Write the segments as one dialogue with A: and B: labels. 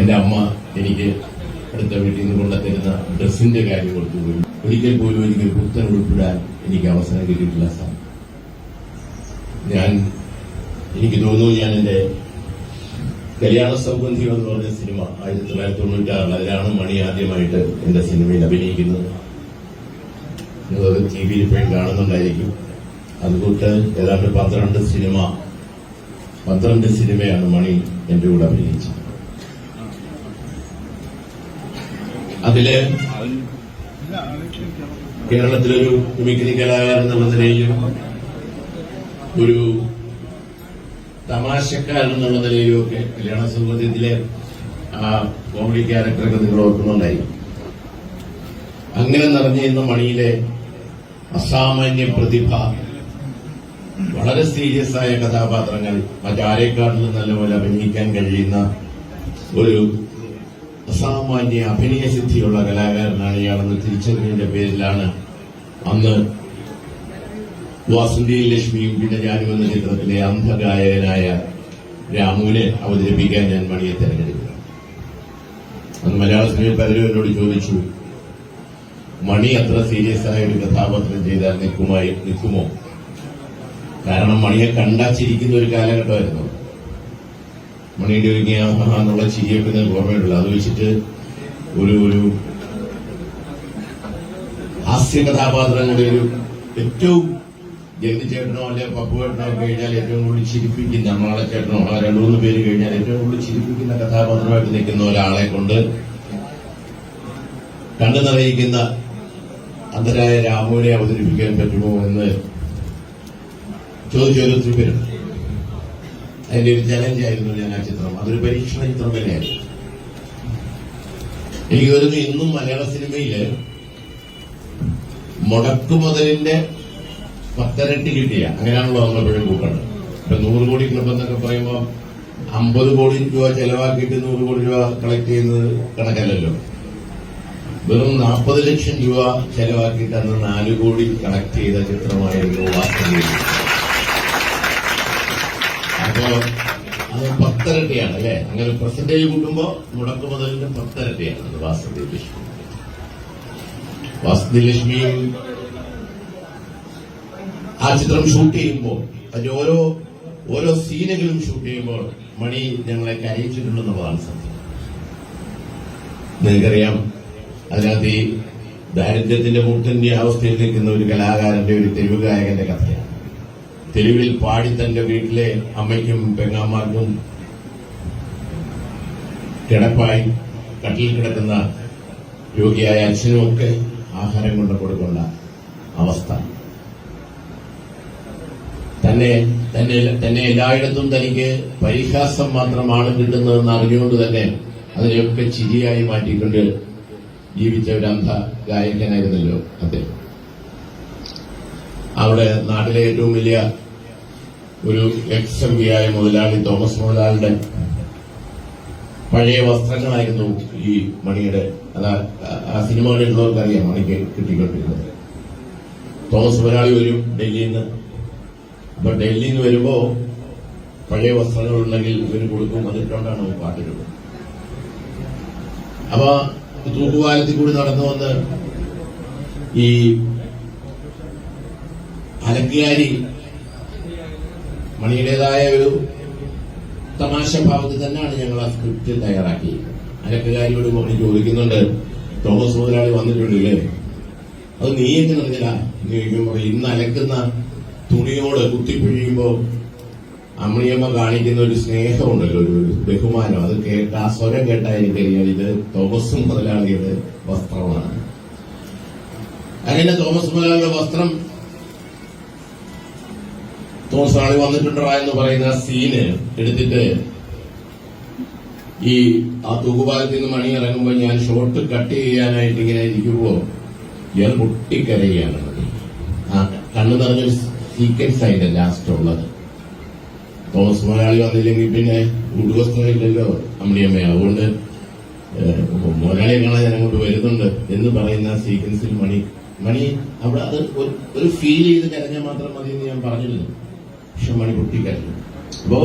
A: എന്റെ അമ്മ എനിക്ക് അടുത്ത വീട്ടിൽ നിന്ന് കൊണ്ടുത്തരുന്ന ഡ്രസ്സിന്റെ കാര്യം കൊടുത്തു പോയി. ഒരിക്കൽ പോലും എനിക്ക് പുത്തൻ ഉൾപ്പെടാൻ എനിക്ക് അവസരം കിട്ടിയിട്ടില്ല സാർ. ഞാൻ എനിക്ക് തോന്നുന്നു ഞാൻ എന്റെ കല്യാണ സൗഗന്ധികം എന്ന് പറഞ്ഞ സിനിമ ആയിരത്തി തൊള്ളായിരത്തി തൊണ്ണൂറ്റാറിൽ അതിലാണ് മണി ആദ്യമായിട്ട് എന്റെ സിനിമയിൽ അഭിനയിക്കുന്നത്. നിങ്ങളത് ടി വിയിൽ ഇപ്പോഴും കാണുന്നുണ്ടായിരിക്കും. അതുകൊണ്ട് ഏതാണ്ട് പന്ത്രണ്ട് സിനിമ പന്ത്രണ്ട് സിനിമയാണ് മണി എന്റെ കൂടെ അഭിനയിച്ചത്. അതിൽ കേരളത്തിലൊരു മിമിക്രി കലാകാരൻ എന്നുള്ള നിലയിലും ഒരു തമാശക്കാരൻ എന്നുള്ള നിലയിലും ഒക്കെ കല്യാണ സൗകര്യത്തിലെ ആ കോമഡി ക്യാരക്ടറൊക്കെ നിങ്ങൾ ഓർക്കുന്നുണ്ടായി. അങ്ങനെ നിറഞ്ഞിരുന്ന മണിയിലെ അസാമാന്യ പ്രതിഭ വളരെ സീരിയസ് ആയ കഥാപാത്രങ്ങൾ മറ്റാരെക്കാട്ടിലും നല്ലപോലെ അഭിനയിക്കാൻ കഴിയുന്ന ഒരു അസാമാന്യ അഭിനയ സിദ്ധിയുള്ള കലാകാരനാണ് ഇയാളെന്ന് തിരിച്ചറിഞ്ഞതിന്റെ പേരിലാണ് അന്ന് വാസന്തി ലക്ഷ്മിയും പിന്നെ ഞാനും എന്ന ചിത്രത്തിലെ അന്ധഗായകനായ രാമുവിനെ അവതരിപ്പിക്കാൻ ഞാൻ മണിയെ തെരഞ്ഞെടുക്കുക അന്ന് മലയാള സിനിമയിൽ പലരും എന്നോട് ചോദിച്ചു മണി അത്ര സീരിയസ് ആയ ഒരു കഥാപാത്രം ചെയ്താൽ നിൽക്കുമായി നിൽക്കുമോ? കാരണം മണിയെ കണ്ടാച്ചിരിക്കുന്ന ഒരു കാലഘട്ടമായിരുന്നു. മണിയുടെ ഒരുങ്ങിയ എന്നുള്ള ചിരിയൊക്കെ നിങ്ങൾക്ക് ഓർമ്മയുണ്ടല്ലോ. അത് വെച്ചിട്ട് ഒരു ഒരു ഹാസ്യ കഥാപാത്രങ്ങളുടെ ഒരു ഏറ്റവും ജഗതിച്ചേട്ടനോ അല്ലെ പപ്പുവേട്ടനോ കഴിഞ്ഞാൽ ഏറ്റവും കൂടുതൽ ചിരിപ്പിക്കുന്ന നമ്മളെ ചേട്ടനോ ആ രണ്ടു മൂന്ന് പേര് കഴിഞ്ഞാൽ ഏറ്റവും കൂടുതൽ ചിരിപ്പിക്കുന്ന കഥാപാത്രമായിട്ട് നിൽക്കുന്ന ഒരാളെ കൊണ്ട് കണ്ടു നിറയിക്കുന്ന അന്ധരായ രാമുവിനെ അവതരിപ്പിക്കാൻ പറ്റുമോ എന്ന് ചോദിച്ചൊരു ഒത്തിരി പേരുണ്ട് അതിന്റെ ഒരു ചലഞ്ചായിരുന്നു ഞാൻ ആ ചിത്രം. അതൊരു പരീക്ഷണ ചിത്രം തന്നെയായിരുന്നു. എനിക്ക് തോന്നുന്നു ഇന്നും മലയാള സിനിമയിൽ മുടക്കുമുതലിന്റെ പത്തരട്ടി കിട്ടിയ അങ്ങനെയാണല്ലോ നമ്മൾ എപ്പോഴും കൂട്ടണം ഇപ്പൊ നൂറ് കോടി ക്ലബ് എന്നൊക്കെ പറയുമ്പോൾ അമ്പത് കോടി രൂപ ചെലവാക്കിയിട്ട് നൂറ് കോടി രൂപ കളക്ട് ചെയ്യുന്നത് കണക്കല്ലല്ലോ. വെറും നാൽപ്പത് ലക്ഷം രൂപ ചെലവാക്കിയിട്ട് അന്ന് നാല് കോടി കളക്ട് ചെയ്ത ചിത്രമായിരുന്നു വാസ്തവത്തിൽ അപ്പോ അത് പത്തരട്ടിയാണ് അല്ലെ? അങ്ങനെ പെർസെന്റേജ് കൂട്ടുമ്പോ മുടക്ക് മുതലിന്റെ പത്തരട്ടിയാണ്. വാസന്തി ലക്ഷ്മി. വാസന്തി ലക്ഷ്മിയും ആ ചിത്രം ഷൂട്ട് ചെയ്യുമ്പോൾ അതിന്റെ ഓരോ ഓരോ സീനുകളും ഷൂട്ട് ചെയ്യുമ്പോൾ മണി ഞങ്ങളെ കരയിച്ചിട്ടുണ്ടെന്നുള്ളതാണ് സത്യം. നിങ്ങൾക്കറിയാം അതിനകത്ത് ഈ ദാരിദ്ര്യത്തിന്റെ മുട്ടിന്റെ അവസ്ഥയിൽ നിൽക്കുന്ന ഒരു കലാകാരന്റെ ഒരു തെരുവ് ഗായകന്റെ കഥയാണ്. തെരുവിൽ പാടി തന്റെ വീട്ടിലെ അമ്മയ്ക്കും പെങ്ങാമാർക്കും കിടപ്പായി കട്ടിൽ കിടക്കുന്ന രോഗിയായ അച്ഛനുമൊക്കെ ആഹാരം കൊണ്ട് കൊടുക്കേണ്ട അവസ്ഥ. തന്നെ തന്നെ തന്നെ എല്ലായിടത്തും തനിക്ക് പരിഹാസം മാത്രമാണ് കിട്ടുന്നതെന്ന് അറിഞ്ഞുകൊണ്ട് തന്നെ അതിനെയൊക്കെ ചിരിയായി മാറ്റിക്കൊണ്ട് ജീവിച്ച ഒരു അന്ധ ഗായകനായിരുന്നല്ലോ അദ്ദേഹം. അവിടെ നാട്ടിലെ ഏറ്റവും വലിയ ഒരു എക്സ് എം പി ആയ മുതലാളി തോമസ് മുതലാളിയുടെ പഴയ വസ്ത്രങ്ങളായിരുന്നു ഈ മണിയുടെ അതാ ആ സിനിമകളിലുള്ളവർക്ക് അറിയാം മണിക്ക് കിട്ടിക്കൊണ്ടിരുന്നത്. തോമസ് മുതലാളി വരും ഡൽഹിയിൽ നിന്ന് അപ്പൊ ഡൽഹിയിൽ നിന്ന് വരുമ്പോ പഴയ വസ്ത്രങ്ങൾ ഉണ്ടെങ്കിൽ ഇവർ കൊടുക്കും അതിട്ടുകൊണ്ടാണ് പാട്ടിടുന്നത്. അപ്പൊ തൂക്കുപാലത്തിൽ കൂടി നടന്നു വന്ന് ഈ അലക്കിയാരി മണിയുടേതായ ഒരു തമാശ ഭാവത്തിൽ തന്നെയാണ് ഞങ്ങൾ ആ സ്ക്രിപ്റ്റ് തയ്യാറാക്കിയത് അരക്കുകാരിയോട് ചോദിക്കുന്നുണ്ട് തോമസ് മുതലാളി വന്നിട്ടുണ്ടല്ലേ അത് നീ എങ്ങനെ അറിഞ്ഞില്ല? എന്ന് ചോദിക്കുമ്പോൾ ഇന്ന് അലക്കുന്ന തുണിയോട് കുത്തിപ്പിഴിയുമ്പോ അമ്മിയമ്മ കാണിക്കുന്ന ഒരു സ്നേഹമുണ്ടല്ലോ ഒരു ഒരു ബഹുമാനം. അത് കേട്ട ആ സ്വരം കേട്ടാൽ എനിക്കറിയാം. ഇത് തോമസ് മുതലാളിയുടെ വസ്ത്രമാണ്. അങ്ങനെ തോമസ് മുതലാളിയുടെ വസ്ത്രം തോമസ് ആളി വന്നിട്ടുണ്ടോ എന്ന് പറയുന്ന സീന് എടുത്തിട്ട് ഈ ആ തൂക്കുപാലത്തിൽ നിന്ന് മണി ഇറങ്ങുമ്പോൾ ഞാൻ ഷോർട്ട് കട്ട് ചെയ്യാനായിട്ട് ഇങ്ങനെ ഇരിക്കുമ്പോ ഇയാൾ പൊട്ടിക്കരയാണ് ആ കണ്ണു നിറഞ്ഞൊരു സീക്വൻസ് ആയിട്ട് ലാസ്റ്റ് ഉള്ളത്. തോമസ് മലയാളി വന്നില്ലെങ്കിൽ പിന്നെ ഉടുവസ്ത്രമില്ലല്ലോ അമ്മിയമ്മ അതുകൊണ്ട് മലയാളിയെ കാണാൻ ഞാൻ അങ്ങോട്ട് വരുന്നുണ്ട് എന്ന് പറയുന്ന സീക്വൻസിൽ മണി മണി അവിടെ അത് ഒരു- ഫീൽ ചെയ്ത് കരഞ്ഞാൽ മാത്രം മതി എന്ന് ഞാൻ പറഞ്ഞിരുന്നു. പക്ഷെ മണി പൊട്ടിക്കരഞ്ഞു അപ്പോ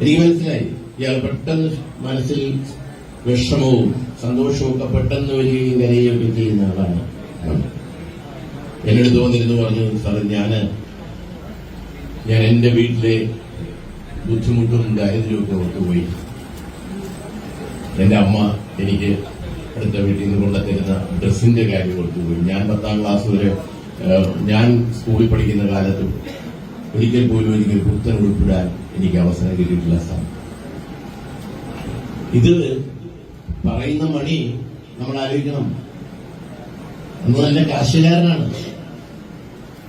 A: എനിക്ക് മനസ്സിലായി. ഇയാൾ പെട്ടെന്ന് മനസ്സിൽ വിഷമവും സന്തോഷവും ഒക്കെ പെട്ടെന്ന് വരികയും കരയുകയൊക്കെ ചെയ്യുന്ന ആളാണ് എന്നോട് തോന്നിരുന്നു പറഞ്ഞു സാറ് ഞാൻ ഞാൻ എന്റെ വീട്ടിലെ ബുദ്ധിമുട്ടും ദാരിദ്ര്യവും ഒക്കെ പോയി എന്റെ അമ്മ എനിക്ക് അടുത്ത വീട്ടിൽ നിന്ന് കൊണ്ടുതരുന്ന ഡ്രസ്സിന്റെ കാര്യം കൊടുത്തുപോയി ഞാൻ പത്താം ക്ലാസ് വരെ ഞാൻ സ്കൂളിൽ പഠിക്കുന്ന കാലത്തും ഒരിക്കൽ പോലും എനിക്ക് പുത്തൻ ഉൾപ്പെടാൻ എനിക്ക് അവസരം കിട്ടിയിട്ടില്ല സാർ. ഇത് പറയുന്ന മണി നമ്മൾ ആലോചിക്കണം. അന്ന് നല്ല കാശുകാരനാണ്.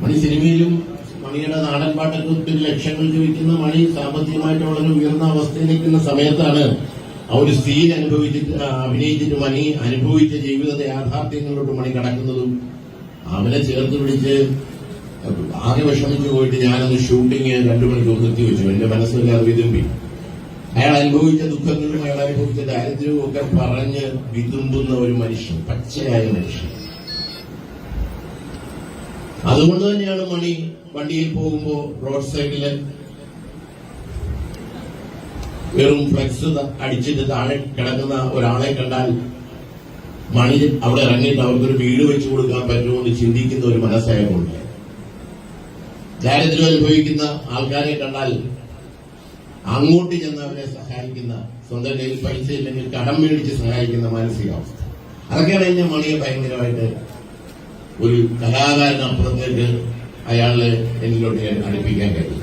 A: മണി സിനിമയിലും മണിയുടെ നാടൻ പാട്ടൊക്കെ ലക്ഷങ്ങൾ ചോദിക്കുന്ന മണി സാമ്പത്തികമായിട്ട് വളരെ ഉയർന്ന അവസ്ഥയിൽ നിൽക്കുന്ന സമയത്താണ് ആ ഒരു സ്ത്രീ അനുഭവിച്ചിട്ട് അഭിനയിച്ചിട്ട് മണി അനുഭവിച്ച ജീവിതത്തെ യാഥാർത്ഥ്യങ്ങളിലോട്ട് മണി കടക്കുന്നതും അവനെ ചേർത്ത് പിടിച്ച് ആകെ വിഷമിച്ചു പോയിട്ട് ഞാനൊന്ന് ഷൂട്ടിങ് രണ്ടു മണിക്കൂർ നിർത്തിവെച്ചു എന്റെ മനസ്സിലാതെ വിതുമ്പി അയാൾ അനുഭവിച്ച ദുഃഖങ്ങളും അയാൾ അനുഭവിച്ച ദാരിദ്ര്യവും ഒക്കെ പറഞ്ഞ് വിതുമ്പുന്ന ഒരു മനുഷ്യൻ പച്ചയായ മനുഷ്യൻ. അതുകൊണ്ട് തന്നെയാണ് മണി വണ്ടിയിൽ പോകുമ്പോ റോഡ് സൈഡിൽ വെറും ഫ്ലെക്സ് അടിച്ചിട്ട് താഴെ കിടക്കുന്ന ഒരാളെ കണ്ടാൽ മണി അവിടെ ഇറങ്ങിയിട്ട് അവർക്കൊരു വീട് വെച്ചു കൊടുക്കാൻ പറ്റുമോ എന്ന് ചിന്തിക്കുന്ന ഒരു മനസ്സായതുകൊണ്ട്. ദാരിദ്ര്യം അനുഭവിക്കുന്ന ആൾക്കാരെ കണ്ടാൽ അങ്ങോട്ട് ചെന്ന് അവരെ സഹായിക്കുന്ന സ്വന്തം കയ്യിൽ പൈസ ഇല്ലെങ്കിൽ കടം മേടിച്ച് സഹായിക്കുന്ന മാനസികാവസ്ഥ. അതൊക്കെയാണ് എന്നെ മണിയെ ഭയങ്കരമായിട്ട് ഒരു കലാകാരനപ്പുറത്തേക്ക് അയാളെ എന്നിലോട്ട് ഞാൻ അടുപ്പിക്കാൻ കഴിയും